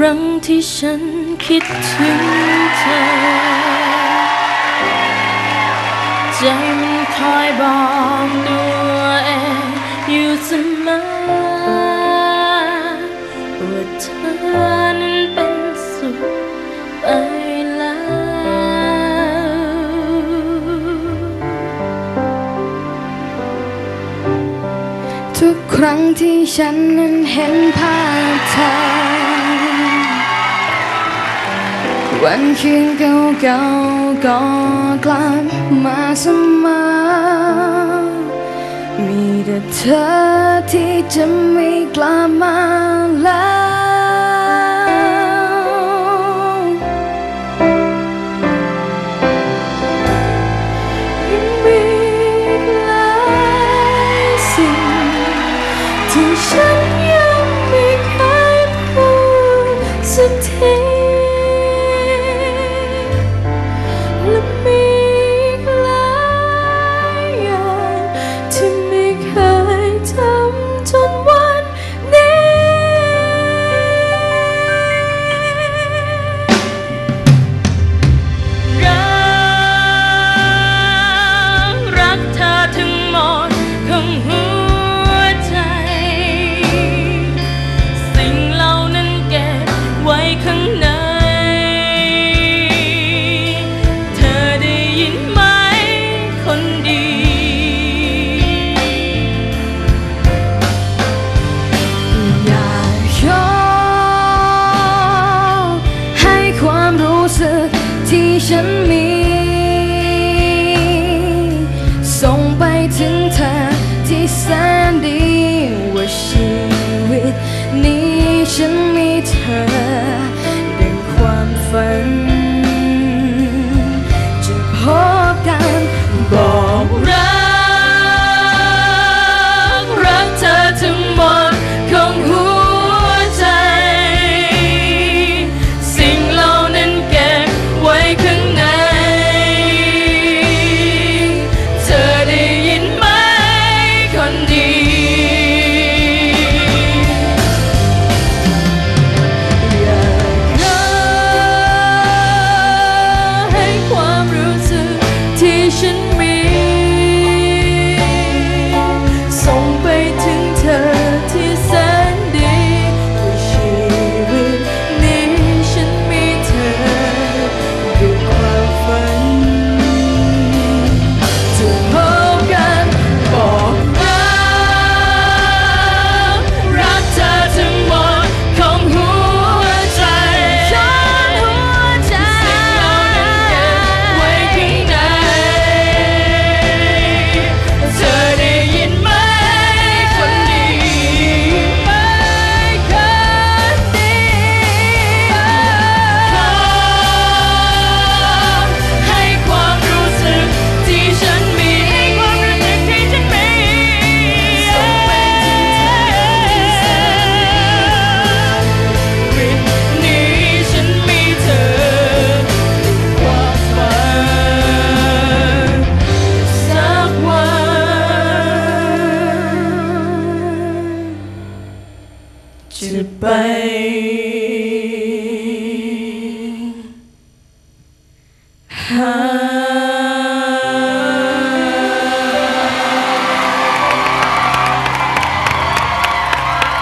ครั้งที่ฉันคิดถึงเธอ ใจมันคอยบอกตัวเองอยู่เสมอว่าเธอนั้นเป็นสุขไปแล้ว ทุกครั้งที่ฉันนั้นเห็นภาพเธอ วันคืนเก่าๆก็กลับมาเสมอมีแต่เธอที่จะไม่กลับมาแล้วยังมีหลายสิ่งที่ฉันยังไม่เคยพูดสักที ฉันมี ส่งไปถึงเธอที่แสนดีว่าชีวิตนี้ฉันมี to.